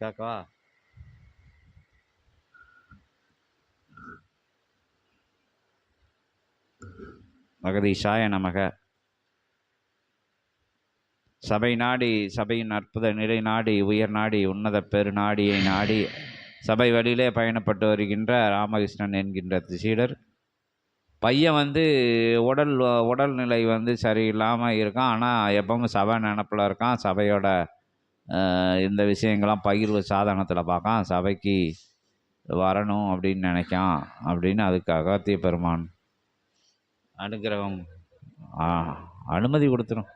கேட்கவா மகதீஷாய நமக. சபை நாடி சபையின் அற்புத நிலை நாடி உயர் நாடி உன்னத பெரு நாடியை நாடி சபை வழியிலே பயணப்பட்டு வருகின்ற ராமகிருஷ்ணன் என்கின்ற சீடர் பையன் வந்து உடல் உடல்நிலை வந்து சரியில்லாமல் இருக்கான். ஆனால் எப்பவும் சபை நினப்பில் இருக்கான். சபையோட இந்த விஷயங்கள்லாம் பகிர்வு சாதனத்தில் பார்க்கான் சபைக்கு வரணும் அப்படின்னு நினைக்கான் அப்படின்னு அதுக்கு அகத்திய பெருமான் அனுகிரகம் அனுமதி கொடுத்துரும்.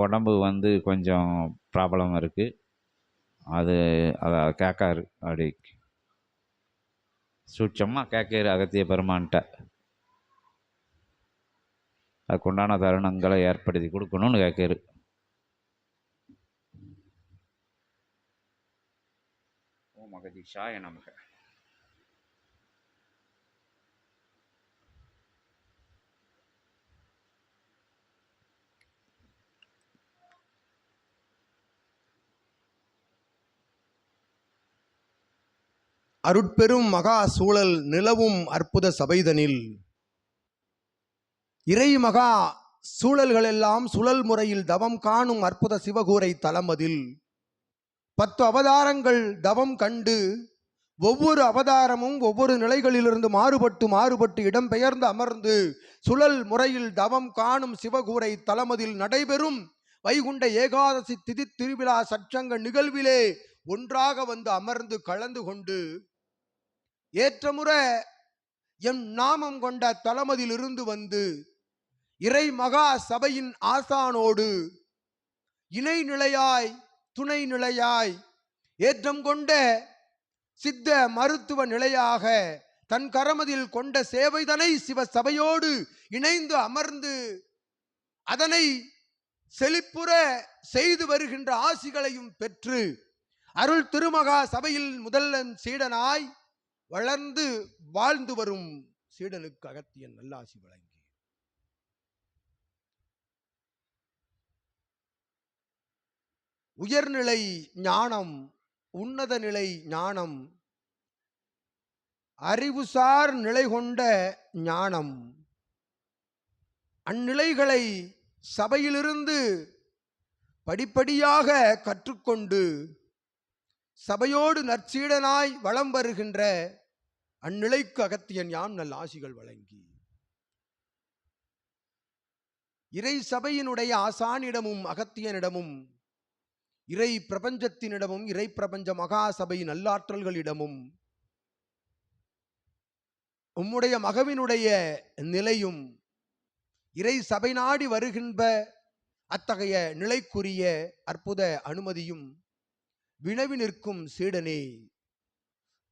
உடம்பு வந்து கொஞ்சம் ப்ராப்ளம் இருக்குது அது அதை கேட்காரு அப்படி சூட்சமாக கேட்காரு அகத்திய பெருமான்கிட்ட. அதுக்குண்டான தருணங்களை ஏற்படுத்தி கொடுக்கணும்னு கேட்காரு. ஓ மகதீஷாய நமக. அருட்பெரும் மகா சூழல் நிலவும் அற்புத சபைதனில். இறை மகா சூழல்களெல்லாம் சுழல் முறையில் தவம் காணும் அற்புத சிவகூரை தளமதில் பத்து அவதாரங்கள் தவம் கண்டு ஒவ்வொரு அவதாரமும் ஒவ்வொரு நிலைகளிலிருந்து மாறுபட்டு மாறுபட்டு இடம்பெயர்ந்து அமர்ந்து சுழல் முறையில் தவம் காணும் சிவகூரை தலமதில் நடைபெறும். வைகுண்ட ஏகாதசி திதி திருவிழா சற்றங்க நிகழ்விலே ஒன்றாக வந்து அமர்ந்து கலந்து கொண்டு ஏற்றமுறை எம் நாமம் கொண்ட தளமதிலிருந்து வந்து இறை மகா சபையின் ஆசானோடு இணை நிலையாய் துணை நிலையாய் ஏற்றம் கொண்ட சித்த மருத்துவ நிலையாக தன் கரமதில் கொண்ட சேவைதனை சிவ சபையோடு இணைந்து அமர்ந்து அதனை செழிப்புற செய்து வருகின்ற ஆசிகளையும் பெற்று அருள் திருமகா சபையில் முதல்வன் சீடனாய் வளர்ந்து வாழ்ந்து வரும் சீடனுக்கு அகத்தியன் நல்லாசி வழங்கி. உயர்நிலை ஞானம் உன்னத நிலை ஞானம் அறிவுசார் நிலை கொண்ட ஞானம். அந்நிலைகளை சபையிலிருந்து படிப்படியாக கற்றுக்கொண்டு சபையோடு நற்சீடனாய் வலம் வருகின்ற அந்நிலைக்கு அகத்தியன் யாம் நல் ஆசிகள் வழங்கி. இறை சபையினுடைய ஆசானிடமும் அகத்தியனிடமும் இறை பிரபஞ்சத்தினிடமும் இறை பிரபஞ்ச மகா சபை நல்லாற்றல்களிடமும் உம்முடைய மகவினுடைய நிலையும் இறை சபை நாடி வருகின்ற அத்தகைய நிலைக்குரிய அற்புத அனுமதியும் வினவி நிற்கும் சீடனே.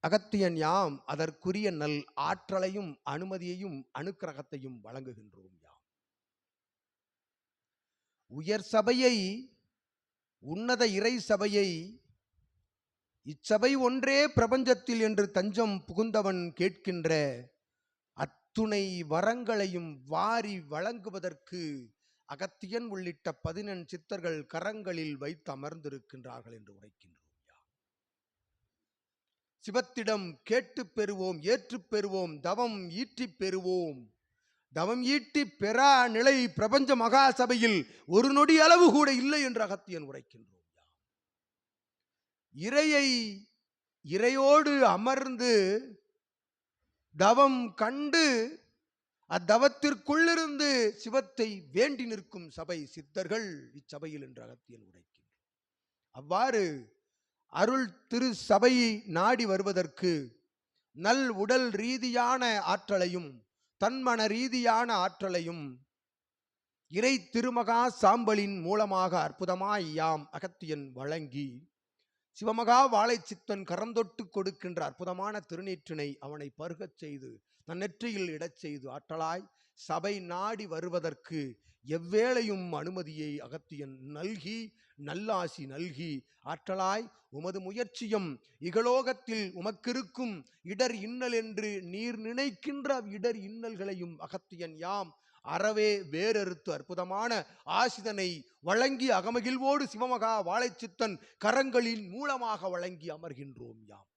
அகத்தியன் யாம் அதற்குரிய நல் ஆற்றலையும் அனுமதியையும் அனுக்கிரகத்தையும் வழங்குகின்றோம் யாம். உயர் சபையை உன்னத இறை சபையை இச்சபை ஒன்றே பிரபஞ்சத்தில் என்று தஞ்சம் புகுந்தவன் கேட்கின்ற அத்துணை வரங்களையும் வாரி வழங்குவதற்கு அகத்தியன் உள்ளிட்ட பதினெண் சித்தர்கள் கரங்களில் வைத்து அமர்ந்திருக்கின்றார்கள் என்று உரைக்கின்றோம். சிவத்திடம் கேட்டுப் பெறுவோம் ஏற்றுப் பெறுவோம் தவம் ஈற்றிப் பெறுவோம். தவம் ஈட்டி பெறா நிலை பிரபஞ்ச மகா சபையில் ஒரு நொடி அளவு கூட இல்லை என்று அகத்தியன் உரைக்கின்றோம். இறையை இறையோடு அமர்ந்து தவம் கண்டு அத்தவத்திற்குள்ளிருந்து சிவத்தை வேண்டி நிற்கும் சபை சித்தர்கள் இச்சபையில் என்று அகத்தியன் உரைக்கின்றோம். அவ்வாறு அருள் திரு சபையை நாடி வருவதற்கு நல் உடல் ரீதியான ஆற்றலையும் தன்மன ரீதியான ஆற்றலையும் இறை திருமகா சாம்பலின் மூலமாக அற்புதமாய் யாம் அகத்தியன் வழங்கி சிவமகா வாழைச்சித்தன் கரந்தொட்டு கொடுக்கின்ற அற்புதமான திருநீற்றினை அவனை பருகச் செய்து தன் நெற்றியில் இடச் செய்து ஆற்றலாய் சபை நாடி வருவதற்கு எவ்வேளையும் அனுமதியை அகத்தியன் நல்கி நல்லாசி நல்கி ஆற்றலாய் உமது முயற்சியும் இகலோகத்தில் உமக்கிருக்கும் இடர் இன்னல் என்று நீர் நினைக்கின்ற இடர் இன்னல்களையும் அகத்தியன் யாம் அறவே வேறறுத்து அற்புதமான ஆசிதனை வழங்கி அகமகிழ்வோடு சிவமகா வாழைச்சித்தன் கரங்களின் மூலமாக வழங்கி அமர்கின்றோம் யாம்.